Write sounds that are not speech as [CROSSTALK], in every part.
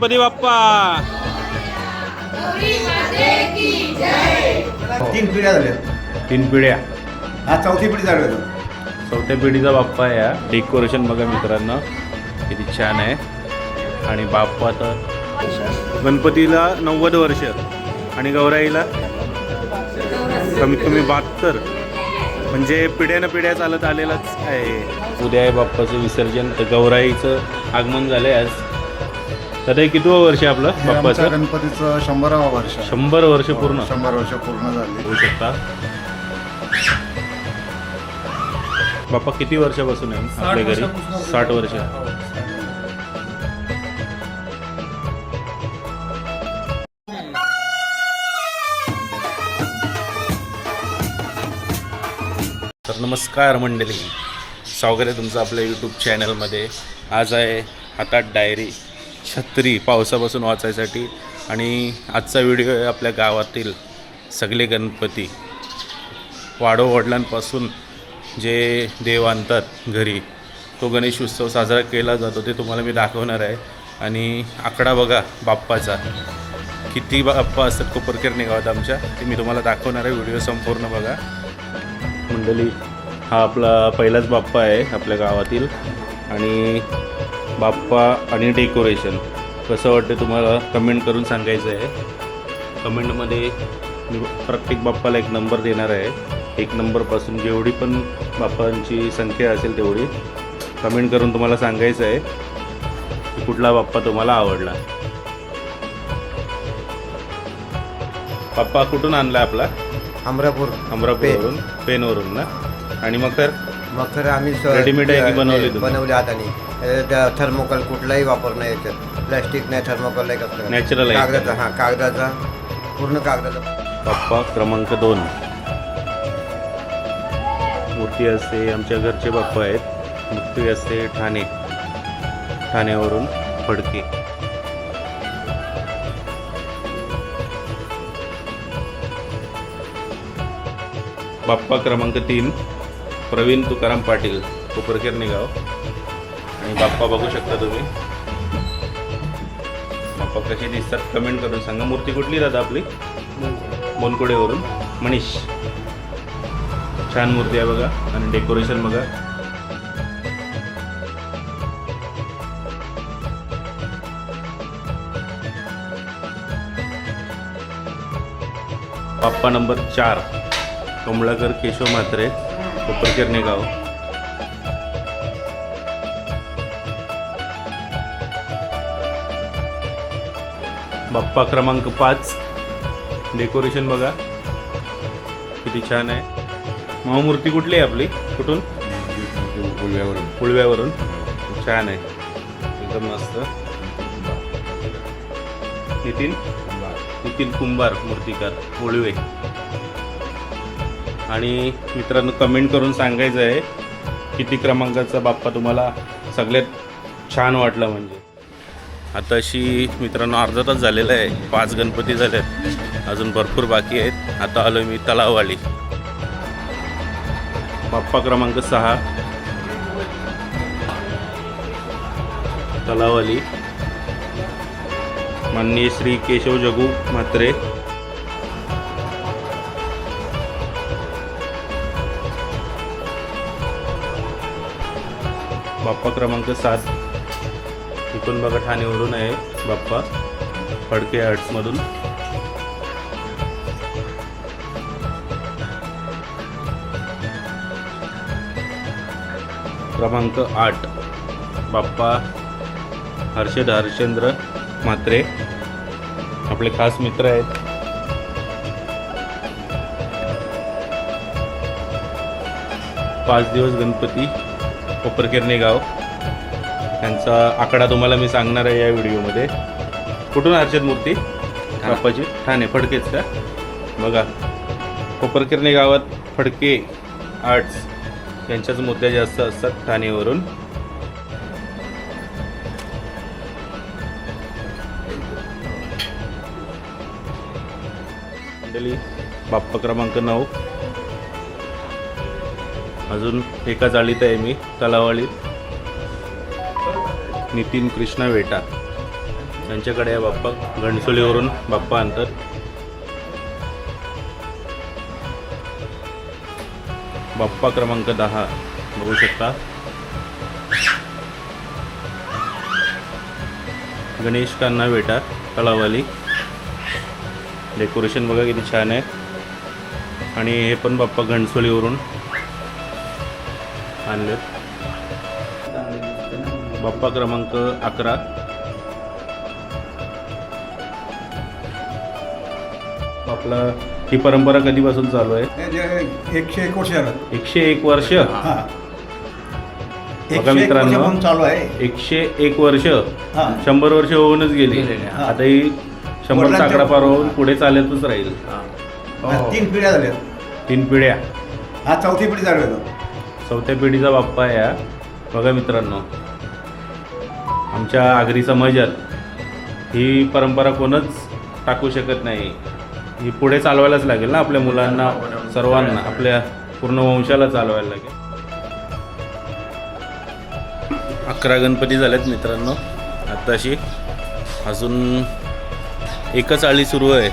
गणपती बाप्पा. तीन पिढ्या झाल्या तीन पिढ्या. हा चौथी पिढी चालू आहे. चौथ्या पिढीचा बाप्पा आहे या डेकोरेशन बघा मित्रांनो. किती छान आहे. आणि बाप्पा तर गणपतीला नव्वद वर्ष. आणि गौराईला कमीत कमी बहात्तर. म्हणजे पिढ्यानं पिढ्या चालत आलेलाच आहे. उद्या आहे बाप्पाचं विसर्जन. तर गौराईचं आगमन झालंय आज. तर हे किती वर्ष आहे आपलं हे आमच्या बाप्पाचं गणपतीचं शंभरावं वर्ष आहे. शंभर वर्ष पूर्ण? शंभर वर्ष पूर्ण झाली. होऊ शकता. बाप्पा किती वर्षापासून आहे? आपल्या घरी? साठ वर्ष. तर नमस्कार मंडळी. स्वागत आहे तुमचं आपल्या यूट्यूब चॅनलमध्ये आज आहे हातात डायरी छत्री पावसापासून वाचायसाठी आणि आजचा व्हिडिओ आहे आपल्या गावातील सगळे गणपती वाडोवडिलांपासून जे देव आणतात घरी तो गणेश उत्सव साजरा केला जातो ते तुम्हाला मी दाखवणार आहे. आणि आकडा बघा बाप्पाचा. किती बाप्पा असतात कोपरकेरणे गावात आमच्या ते मी तुम्हाला दाखवणार आहे. व्हिडिओ संपूर्ण बघा. मंडळी हा आपला पहिलाच बाप्पा आहे आपल्या गावातील. आणि बाप्पा आणि डेकोरेशन कसं वाटतं तुम्हाला? कमेंट करून सांगायचं आहे. कमेंटमध्ये मी प्रत्येक बाप्पाला एक नंबर देणार आहे. एक नंबरपासून जेवढी पण बाप्पांची संख्या असेल तेवढी कमेंट करून तुम्हाला सांगायचं आहे. की कुठला बाप्पा तुम्हाला आवडला? बाप्पा कुठून आणला आपला? अमरापूर. अमरापूरवरून पेनवरून ना? आणि मग तर? मग तर आम्ही Readymade आहे की बनवली? बनवली हाताने थर्मोकॉल कुठलाही वापर नाही. याच्यात प्लॅस्टिक नाही थर्मोकॉल नाही कसलं. Natural आहे. कागदाचा हा कागदाचा पूर्ण कागदाचा. बाप्पा क्रमांक दोन. मूर्ती असते आमच्या घरचे बाप्पा आहेत. मूर्ती असते ठाणे ठाण्यावरून फडके. बाप्पा क्रमांक तीन प्रवीण तुकाराम पाटील कोपरकेरणे गाव बाप्पा बघू शकता तुम्ही. बाप्पा कसे दिसतात कमेंट करून सांगा. मूर्ती कुठली दादा आपली? मोनकुडेवरून. मनीष. छान मूर्ती आहे बघा. आणि डेकोरेशन बघा. बाप्पा नंबर चार. कमळाकर केशव म्हात्रे कोपरकेरणे गाव. बाप्पा क्रमांक पाच. डेकोरेशन बघा. किती छान आहे. महामूर्ती कुठली आहे आपली? कुठून? उळव्यावरून छान आहे. एकदम मस्त. नितीन? नितीन कुंभार मूर्तिकार उळवे आणि मित्रांनो कमेंट करून सांगायचं आहे किती क्रमांकाचा बाप्पा तुम्हाला सगळ्यात छान वाटला म्हणजे. आता अशी मित्रांनो अर्धा तास झालेला आहे. पाच गणपती झालेत. अजून भरपूर बाकी आहेत. आता आलो मी तलाववाली. बाप्पा क्रमांक सहा. तलाववाली. माननीय श्री केशव जगू म्हात्रे. बाप्पा क्रमांक सात. इथून बघा ठाणेवरून आहे बाप्पा. फडके आर्ट्समधून क्रमांक आठ. बाप्पा हर्षद हरिश्चंद्र म्हात्रे. आपले खास मित्र आहेत. पाच दिवस गणपती कोपरकेरणे गाव. त्यांचा आकडा तुम्हाला मी सांगणार आहे या व्हिडिओमध्ये. कुठून हर्षद मूर्ती? बाप्पाची ठाणे फडकेच का? बघा. कोपरकिरणे गावात फडके आर्ट्स यांच्याच मुद्द्या जास्त असतात ठाणेवरून. मंडळी बाप्पा क्रमांक नऊ. अजून एका जाळीत आहे मी तलावाळीत. नितीन कृष्णा वेटा. त्यांच्याकडे आहे बाप्पा. घणसोलीवरून बाप्पा आणतात. बाप्पा क्रमांक दहा. बघू शकता. गणेश कान्हा वेटा तळावाली. डेकोरेशन बघा किती छान आहे. आणि हे पण बाप्पा घणसोलीवरून आणलेत. बाप्पा क्रमांक अकरा. आपला ही परंपरा कधीपासून चालू आहे? हे एकशे एक वर्ष झालं. एकशे एक वर्ष? हा. बघा एकशे एक मित्रांनो. वर्षापासून चालू आहे. एकशे एक वर्ष. हा. शंभर वर्ष होऊनच गेली. हा. आता ही. शंभर वडिलांच्या- साकडा पार होऊन पुढे चालतच राहील. आज तीन पिढ्या झाल्या. तीन पिढ्या. हा चौथी पिढी चालू आहे. चौथ्या पिढीचा बाप्पा आहे हा बघा मित्रांनो आमच्या आगरी समाजात ही परंपरा कोणच टाकू शकत नाही. ही पुढे चालवायलाच लागेल ना आपल्या मुलांना सर्वांना आपल्या पूर्ण वंशाला चालवायला लागेल. अकरा गणपती झालेत मित्रांनो. आत्ताशी अजून एकच आळी सुरू आहे.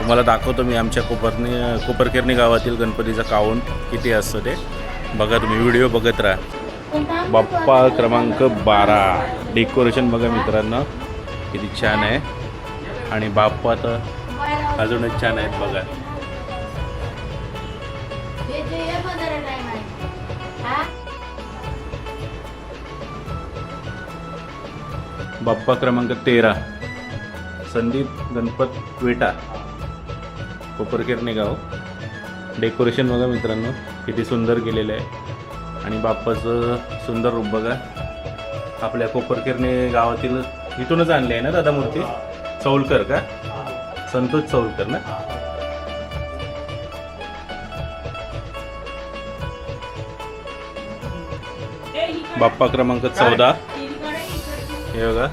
तुम्हाला दाखवतो मी आमच्या कोपरनी कोपरकेरणी गावातील गणपतीचा काउंट किती असतं ते. बघा तुम्ही व्हिडिओ बघत राहा. बाप्पा क्रमांक बारा. डेकोरेशन बघा मित्रांनो किती छान आहे. आणि बाप्पा तर अजूनच छान आहेत बघा. बाप्पा क्रमांक तेरा संदीप गणपत वेटा कोपरकेरणे गाव. डेकोरेशन बघा मित्रांनो किती सुंदर केलेलं आहे. आणि बाप्पाचं सुंदर रूप बघा. आपल्या कोपरकेरणे गावातील इथूनच आणले आहे ना दादा मूर्ती चौलकर का? संतोष चौलकर ना? बाप्पा क्रमांक चौदा. हे बघा.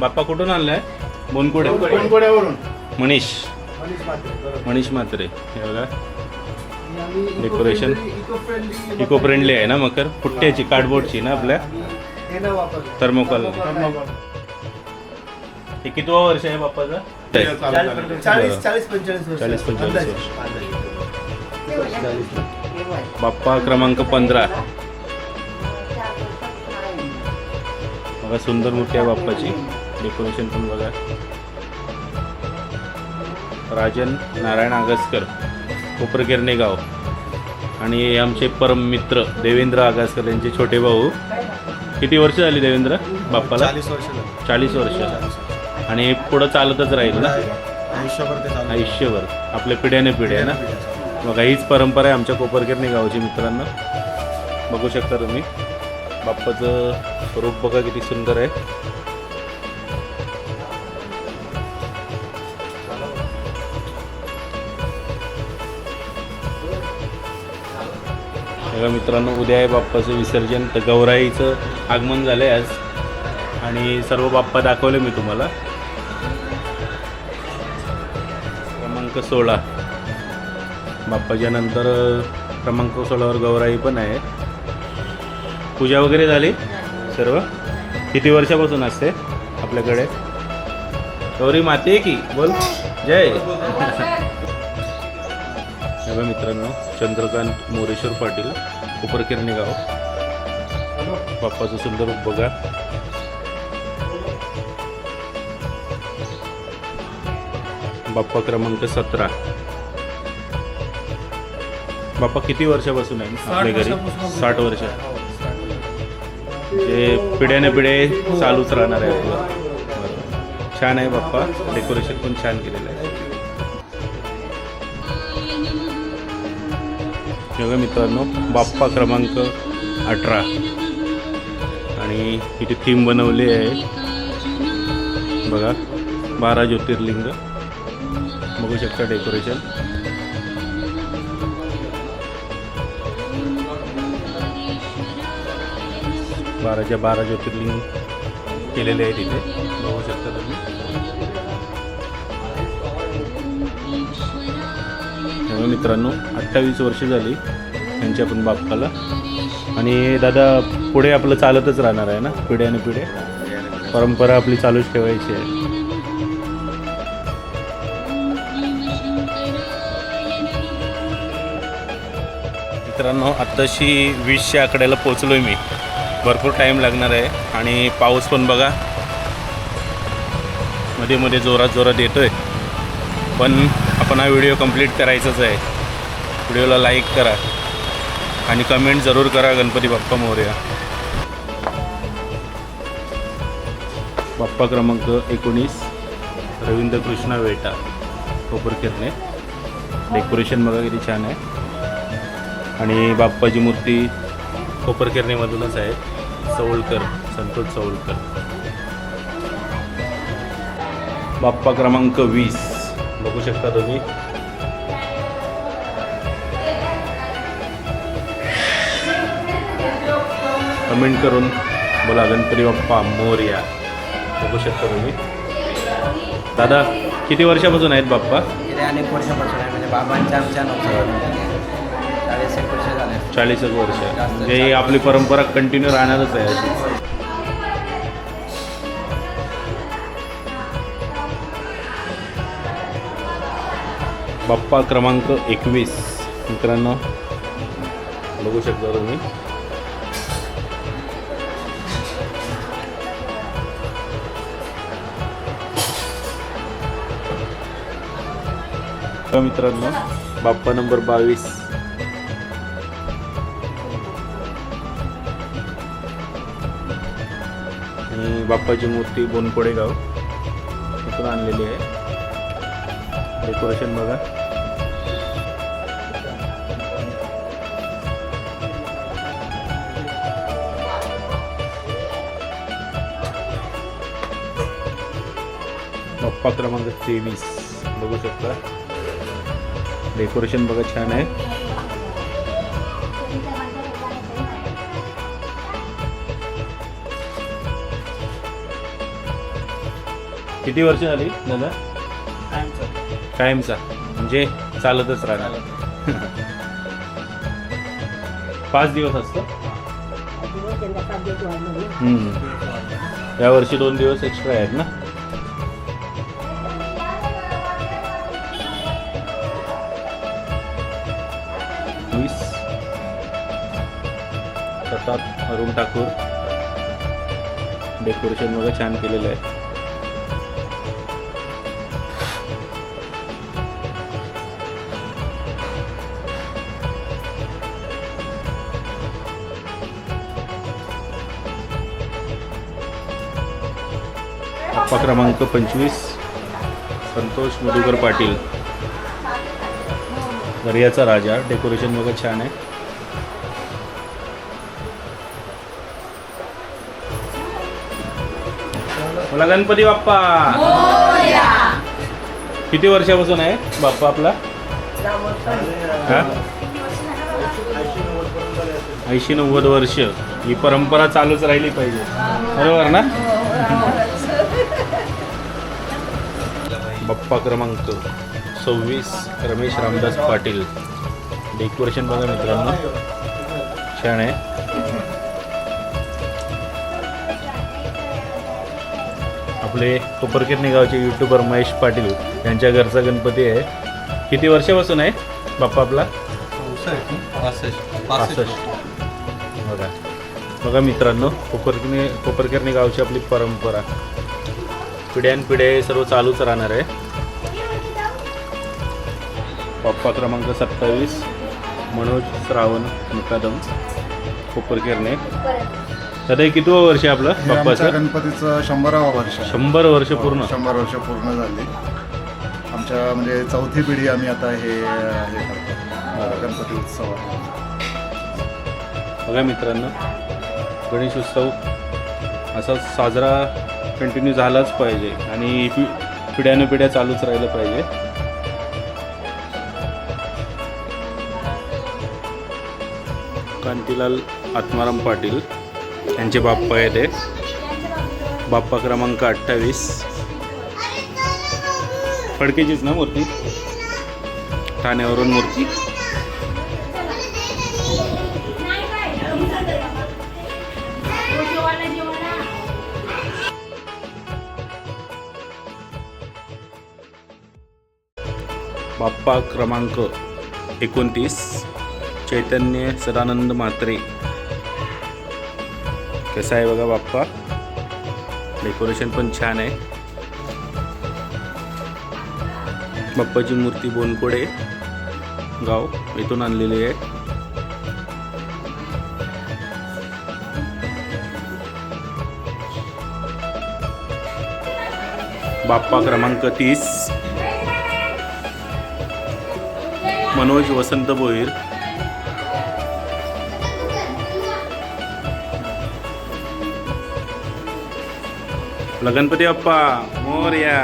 बाप्पा कुठून आणलाय? बोनकुडे. मनीष. मनीष म्हात्रे हे बघा. डेकोरेशन इको फ्रेंडली आहे ना मकर? पुट्ट्याची कार्डबोर्डची ना आपल्या? थर्मोकॉल हे कितवा वर्ष आहे बाप्पाचं? चाळीस चाळीस पंचेचाळीस चाळीस पंचेचाळीस वर्ष. बाप्पा क्रमांक पंधरा. बघा सुंदर मूर्ती आहे बाप्पाची. डेकोरेशन पण बघा. राजन नारायण आगसकर कोपरगिरणे गाव. आणि आमचे परम मित्र देवेंद्र आगासकर यांचे छोटे भाऊ. किती वर्ष झाली देवेंद्र बाप्पाला? चाळीस वर्ष चाळीस वर्ष. आणि हे पुढं चालतच राहील ना? आयुष्यभर ते चालू आयुष्यभर. आपल्या पिढ्याने पिढ्या ना? बघा हीच परंपरा आहे आमच्या कोपरगिरणी गावची मित्रांनो. बघू शकता तुम्ही. बाप्पाचं रूप बघा किती सुंदर आहे. बघा मित्रांनो उद्या आहे बाप्पाचं विसर्जन. तर गौराईचं आगमन झालं आहे आज. आणि सर्व बाप्पा दाखवले मी तुम्हाला. क्रमांक सोळा. बाप्पाच्या नंतर क्रमांक सोळावर गौराई पण आहे. पूजा वगैरे झाली? सर्व? किती वर्षापासून असते आपल्याकडे? गौरी माते आहे की? बोल. जय. बघा मित्रांनो चंद्रकांत मोरेश्वर पाटील उपरकिरणी गाव. बाप्पाचं सुंदर बघा. बाप्पा क्रमांक सतरा. बाप्पा किती वर्षापासून आहे? आपल्या घरी? साठ वर्ष. जे पिढ्याने पिढे चालूच राहणार आहे आपलं. छान आहे बाप्पा. डेकोरेशन पण छान केलेलं आहे. बघा मित्रांनो बाप्पा क्रमांक अठरा. आणि इथे थीम बनवली आहे. बघा बारा ज्योतिर्लिंग. बघू शकता डेकोरेशन बाराच्या बारा ज्योतिर्लिंग केलेले आहे तिथे बघू शकता तुम्ही. तेव्हा मित्रांनो अठ्ठावीस वर्ष झाली त्यांच्या पण बाप्पाला. आणि दादा पुढे आपलं चालतच राहणार आहे ना? पिढ्याने पिढे. परंपरा आपली चालूच ठेवायची आहे. मित्रांनो आत्ताशी वीसच्या आकड्याला पोचलो आहे मी. भरपूर टाईम लागणार आहे. आणि पाऊस पण बघा. मध्ये मध्ये जोरात जोरात येतो आहे पण आपण हा व्हिडिओ कंप्लीट करायचाच आहे. व्हिडिओला लाईक करा. आणि कमेंट जरूर करा गणपती बाप्पा मोर्या. बाप्पा क्रमांक एकोणीस रवींद्र कृष्णा वेटा कोपरखेरणे डेकोरेशन बघा किती छान आहे. आणि बाप्पाची मूर्ती कोपरखेरणेमधूनच आहे. चवळकर संतोष चवळकर बाप्पा क्रमांक वीस बघू शकता तुम्ही. कमेंट करून बोला गणपती बाप्पा मोर्या. बघू शकता तुम्ही. दादा किती वर्षापासून आहेत बाप्पा? गेले अनेक वर्षापासून आहे म्हणजे बाबांच्या आमच्या चाळीस एक वर्ष झाले. चाळीस एक वर्ष. म्हणजे ही आपली परंपरा कंटिन्यू राहणारच आहे अशी. बाप्पा क्रमांक एकवीस. मित्रांनो बघू शकता तुम्ही. मित्रांनो बाप्पा नंबर बावीस. आणि बाप्पाची मूर्ती बोनकोडे गाव इथून आणलेली आहे. डेकोरेशन बघा. क्रमांक तेवीस. बघू शकता. डेकोरेशन बघा छान आहे. किती वर्ष झाली दादा? कायमचा. म्हणजे चालतच राहणार. [LAUGHS] पाच दिवस असतं? हम्म. यावर्षी दोन दिवस एक्स्ट्रा आहेत ना? रूम अरुण ठाकूर. डेकोरेशन वगैरे छान केलेलं आहे. अप्पा क्रमांक पंचवीस संतोष मधुकर पाटील. दर्याचा राजा. डेकोरेशन वगैरे छान आहे. मला गणपती बाप्पा. किती वर्षापासून आहे बाप्पा आपला? ऐंशी नव्वद वर्ष. ही परंपरा चालूच राहिली पाहिजे. बरोबर ना? बाप्पा क्रमांक सव्वीस रमेश रामदास पाटील. डेकोरेशन बघा मित्रांनो. छान आहे. आपले कोपरकिरणी गावचे युट्यूबर महेश पाटील यांच्या घरचा गणपती आहे. किती वर्षापासून आहे बाप्पा आपला? पासष्ट. बघा. बघा मित्रांनो कोपरकिरणी कोपरकिरणी गावची आपली परंपरा. पिढ्यानपिढ्या हे सर्व चालूच राहणार आहे. पप्पा क्रमांक सत्तावीस मनोज श्रावण मुकादम कोपरकिरणे. दादा हे कितवं वर्ष आहे आपलं? हे आमच्या बाप्पाचं? गणपतीचं शंभरावा वर्ष आहे. शंभर वर्ष पूर्ण. शंभर वर्ष पूर्ण झाली. आमच्या म्हणजे चौथी पिढी आम्ही आता हे हे करतो. गणपती उत्सवात बघा मित्रांनो गणेश उत्सव असा साजरा कंटिन्यू झालाच पाहिजे आणि पि पिढ्यानं पिढ्या चालूच राहिलं पाहिजे. कांतीलाल आत्माराम पाटील. त्यांचे बाप्पा आहे ते बाप्पा क्रमांक अठ्ठावीस. फडकेचीच ना मूर्ती? ठाण्यावरून मूर्ती. बाप्पा क्रमांक एकोणतीस. चैतन्य सदानंद म्हात्रे. कसा आहे बघा बाप्पा? डेकोरेशन पण छान आहे. बाप्पाची मूर्ती बोनकोडे गाव इथून आणलेली आहे. बाप्पा क्रमांक तीस. मनोज वसंत भोईर आपला गणपती बाप्पा मोरया.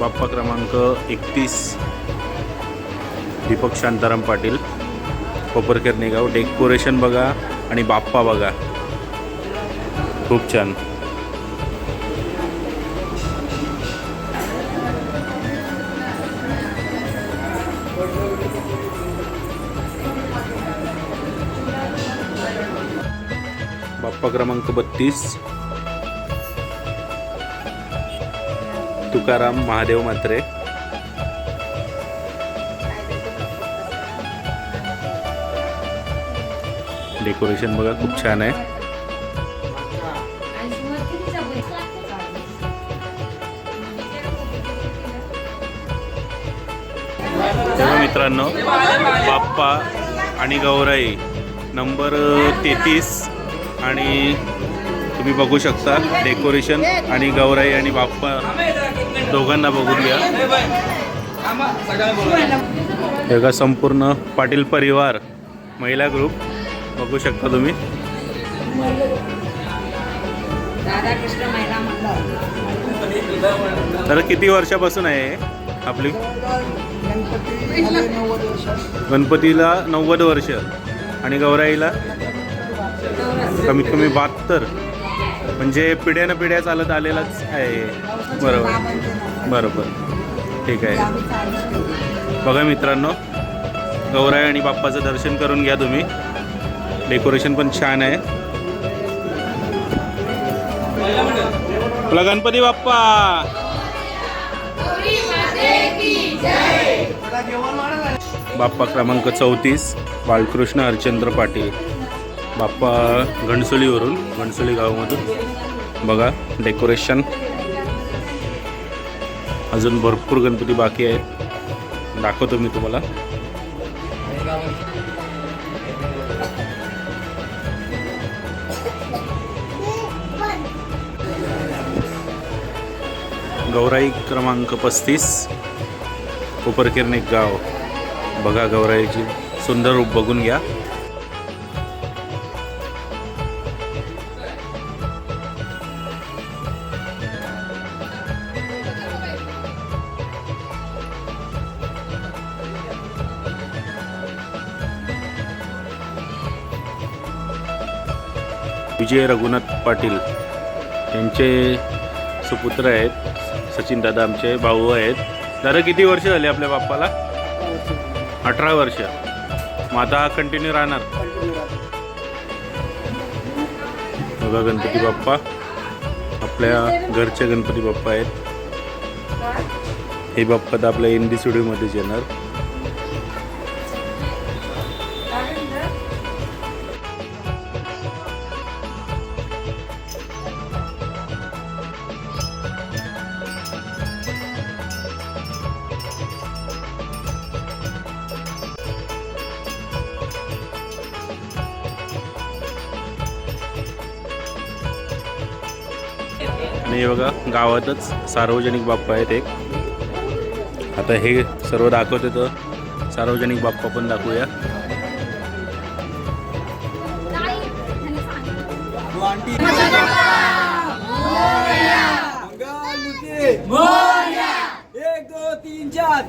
बाप्पा क्रमांक एकतीस. दीपक शांताराम पाटील. कोपरकेर गाव डेकोरेशन बघा आणि बाप्पा बघा. खूप छान. बाप्पा क्रमांक बत्तीस. तुकाराम महादेव म्हात्रे. डेकोरेशन बघा खूप छान आहे. मित्रांनो बाप्पा आणि गौराई नंबर तेहतीस. आणि तुम्ही बघू शकता डेकोरेशन आणि गौराई आणि बाप्पा. दोघांना बघून घ्या. हे बघा संपूर्ण पाटील परिवार महिला ग्रुप बघू शकता तुम्ही. तर किती वर्षापासून आहे आपली? गणपतीला नव्वद वर्ष आणि गौराईला? कमीत कमी बहात्तर. म्हणजे पिढ्यानं पिढ्या चालत आलेलाच आहे. बरोबर. बरोबर. ठीक आहे. बघा मित्रांनो गौराई आणि बाप्पाचं दर्शन करून घ्या तुम्ही. डेकोरेशन पण छान आहे. आपला गणपती बाप्पा. बाप्पा क्रमांक चौतीस बाळकृष्ण हरचंद्र पाटील. बाप्पा घणसोलीवरून घणसोली गावामधून. बघा डेकोरेशन. अजून भरपूर गणपती बाकी आहेत दाखवतो मी तुम्हाला. गौराई क्रमांक पस्तीस कोपरकिरणे गाव. बघा गौराईची सुंदर रूप बघून घ्या. विजय रघुनाथ पाटील यांचे सुपुत्र आहेत सचिन दादा आमचे भाऊ आहेत. दादा किती वर्ष झाले आपल्या बाप्पाला? अठरा वर्ष. मग आता हा कंटिन्यू राहणार? बघा गणपती बाप्पा. आपल्या घरचे गणपती बाप्पा आहेत. हे बाप्पा तर आपल्या एन डी स्टुडिओमध्येच येणार. आणि हे बघा गावातच सार्वजनिक बाप्पा आहेत एक. आता हे सर्व दाखवते तर सार्वजनिक बाप्पा पण दाखवूया. एक दो तीन चार.